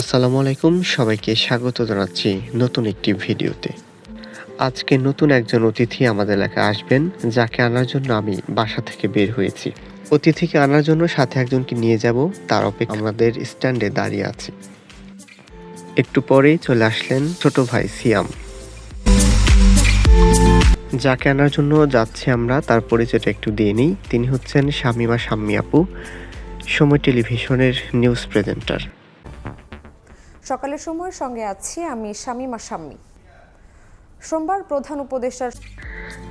আসসালামু আলাইকুম সবাইকে স্বাগত জানাচ্ছি নতুন একটি ভিডিওতে। আজকে নতুন একজন অতিথি আমাদের এলাকায় আসবেন, যাকে আনার জন্য আমি বাসা থেকে বের হয়েছি। অতিথিকে আনার জন্য সাথে একজনকে নিয়ে যাব, তার অপেক্ষা আমাদের স্ট্যান্ডে দাঁড়িয়ে আছি। একটু পরেই চলে আসলেন ছোট ভাই সিয়াম। যাকে আনার জন্য যাচ্ছি আমরা, তার পরিচয়টা একটু দিয়ে নিই। তিনি হচ্ছেন শামিমা শাম্মী আপু, সময় টেলিভিশনের নিউজ প্রেজেন্টার। সকালের সময়ের সঙ্গে আছি আমি শামিমা শাম্মী। সোমবার প্রধান উপদেষ্টার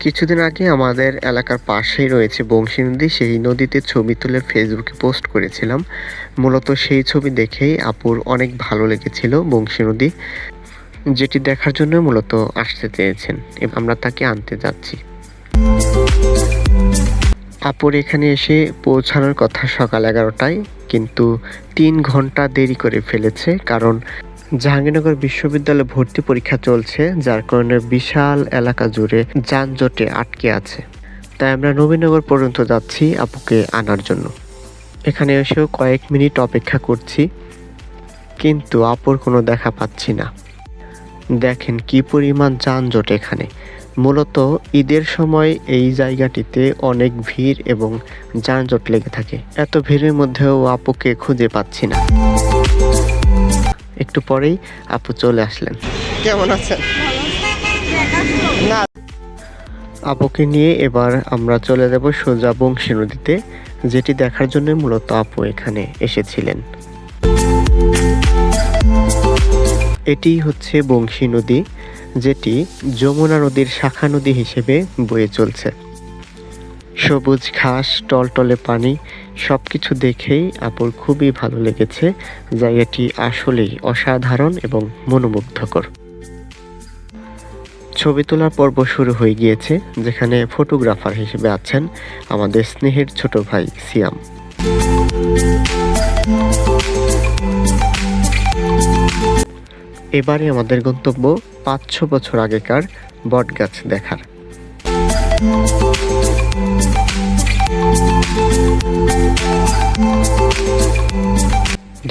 কিছুদিন আগে আমাদের এলাকার পাশেই রয়েছে বংশী নদী। সেই নদীতে ছবি তুলে ফেসবুকে পোস্ট করেছিলাম। মূলত সেই ছবি দেখেই আপুর অনেক ভালো লেগেছিল বংশী নদী, যেটি দেখার জন্য মূলত আসতে চেয়েছেন। আমরা তাকে আনতে যাচ্ছি। আপুর এখানে এসে পৌঁছানোর কথা সকাল এগারোটায়, কিন্তু তিন ঘণ্টা দেরি করে ফেলেছে কারণ জাহাঙ্গীরনগর বিশ্ববিদ্যালয়ে ভর্তি পরীক্ষা চলছে, যার কারণে বিশাল এলাকা জুড়ে যানজটে আটকে আছে। তাই আমরা নবীনগর পর্যন্ত যাচ্ছি আপুকে আনার জন্য। এখানে এসেও কয়েক মিনিট অপেক্ষা করছি, কিন্তু আপুর কোনো দেখা পাচ্ছি না। দেখেন কি পরিমাণ যানজট এখানে। মূলত ঈদের সময় এই জায়গাটিতে অনেক ভিড় এবং যানজট লেগে থাকে। এত ভিড়ের মধ্যেও আপুকে খুঁজে পাচ্ছি না। একটু পরেই আপু চলে আসলেন। কেমন আছেন? না। আপুকে নিয়ে এবার আমরা চলে যাব সোজা বংশী নদীতে যেটি দেখার জন্য মূলত আপু এখানে এসেছিলেন। এটি হচ্ছে বংশী নদী। যেটি যমুনা নদীর শাখা নদী হিসেবে বয়ে চলছে। সবুজ ঘাস, টলটলে পানি সব কিছু দেখেই আপুর খুবই ভালো লেগেছে জায়গাটি আসলেই অসাধারণ এবং মনোমুগ্ধকর। ছবি তোলার পর্ব শুরু হয়ে গিয়েছে, যেখানে ফটোগ্রাফার হিসেবে আছেন আমাদের স্নেহের ছোট ভাই সিয়াম। এবারে আমাদের গন্তব্য পাঁচশো বছর আগেকার বটগাছ দেখার।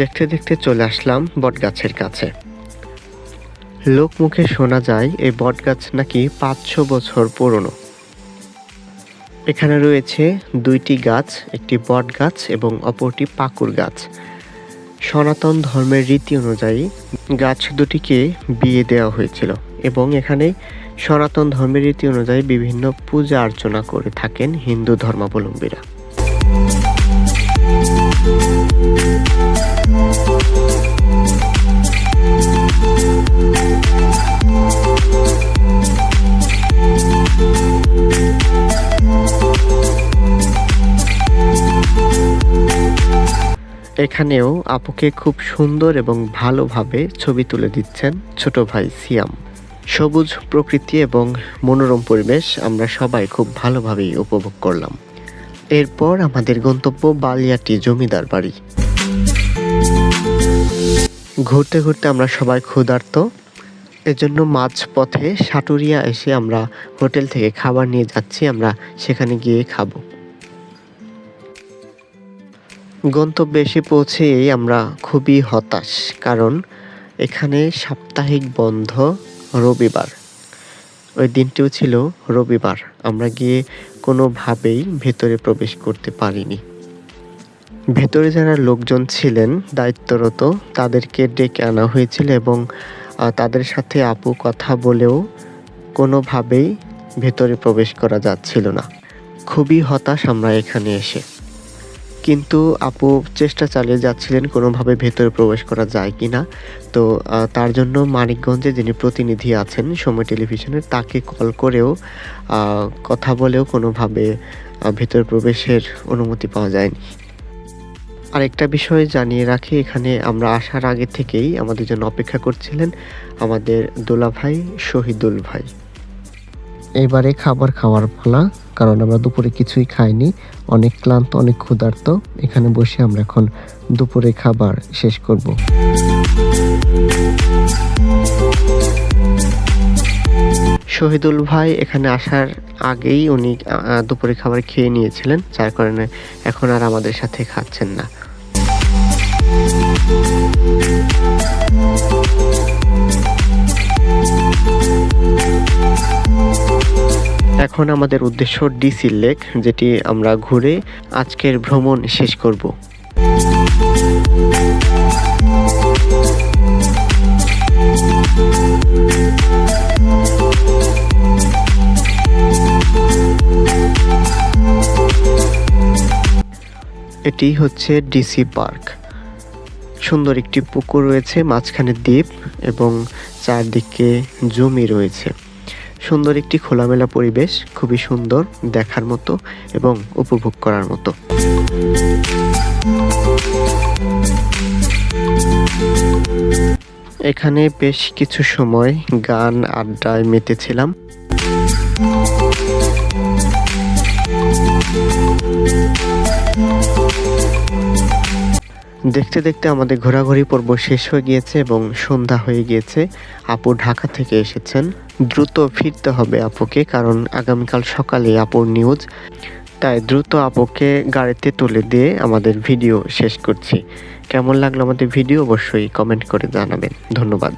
দেখতে দেখতে চলে আসলাম বটগাছের কাছে। লোক মুখে শোনা যায় এই বটগাছ নাকি পাঁচশো বছর পুরনো। এখানে রয়েছে দুইটি গাছ, একটি বট গাছ এবং অপরটি পাকুর গাছ। সনাতন ধর্মের রীতি অনুযায়ী গাছ দুটিকে বিয়ে দেওয়া হয়েছিল এবং এখানে সনাতন ধর্মের রীতি অনুযায়ী বিভিন্ন পূজা অর্চনা করে থাকেন হিন্দু ধর্মাবলম্বীরা। এখানেও আপুকে খুব সুন্দর এবং ভালোভাবে ছবি তুলে দিচ্ছেন ছোট ভাই সিয়াম। সবুজ প্রকৃতি এবং মনোরম পরিবেশ আমরা সবাই খুব ভালোভাবেই উপভোগ করলাম। এরপর আমাদের গন্তব্য বালিয়াটি জমিদার বাড়ি। ঘুরতে ঘুরতে আমরা সবাই ক্ষুধার্ত। এজন্য মাঝ পথে সাটুরিয়া এসে আমরা হোটেল থেকে খাবার নিয়ে যাচ্ছি, আমরা সেখানে গিয়ে খাব। গন্তব্যে এসে পৌঁছেই আমরা খুবই হতাশ, কারণ এখানে সাপ্তাহিক বন্ধ রবিবার। ওই দিনটিও ছিল রবিবার, আমরা গিয়ে কোনোভাবেই ভেতরে প্রবেশ করতে পারিনি। ভেতরে যারা লোকজন ছিলেন, দায়িত্বরত, তাদেরকে ডেকে আনা হয়েছিল এবং তাদের সাথে আপু কথা বলেও কোনোভাবেই ভেতরে প্রবেশ করা যাচ্ছিল না। খুবই হতাশ আমরা এখানে এসে। কিন্তু আপু চেষ্টা চালিয়ে যাচ্ছিলেন, কোনোভাবে ভেতরে প্রবেশ করা যায় কি না তো তার জন্য মানিকগঞ্জে যিনি প্রতিনিধি আছেন সময় টেলিভিশনের তাকে কল করেও কথা বলেও কোনোভাবে ভেতরে প্রবেশের অনুমতি পাওয়া যায়নি। আরেকটা বিষয় জানিয়ে রাখি, এখানে আমরা আসার আগে থেকেই আমাদের জন্য অপেক্ষা করছিলেন আমাদের দোলা ভাই শহীদুল ভাই। এবারে খাবার খাওয়ার পালা। কারণ আমরা দুপুরে কিছুই খাইনি। অনেক ক্লান্ত, অনেক ক্ষুধার্ত। এখানে বসে আমরা এখন দুপুরে খাবার শেষ করব। শহীদুল ভাই এখানে আসার আগেই উনি দুপুরে খাবার খেয়ে নিয়েছিলেন, যার কারণে এখন আর আমাদের সাথে খাচ্ছেন না। এখন আমাদের উদ্দেশ্য ডিসি লেক যেটি আমরা ঘুরে আজকের ভ্রমণ শেষ করব। এটি হচ্ছে ডিসি পার্ক সুন্দর একটি পুকুর রয়েছে, মাঝখানে দ্বীপ এবং চারদিকে জমি রয়েছে। সুন্দর একটি খোলামেলা পরিবেশ, খুবই সুন্দর দেখার মতো এবং উপভোগ করার মতো। এখানে বেশ কিছু সময় গান আড্ডায় মেতেছিলাম। দেখতে দেখতে আমাদের ঘোরাঘুরি পর্ব শেষ হয়ে গিয়েছে এবং সন্ধ্যা হয়ে গিয়েছে। আপু ঢাকা থেকে এসেছেন। দ্রুত ফিরতে হবে আপুকে কারণ আগামীকাল সকালে আপুর নিউজ তাই দ্রুত আপুকে গাড়িতে তুলে দিয়ে আমাদের ভিডিও শেষ করছি। কেমন লাগল আমাদের ভিডিও অবশ্যই কমেন্ট করে জানাবেন। ধন্যবাদ।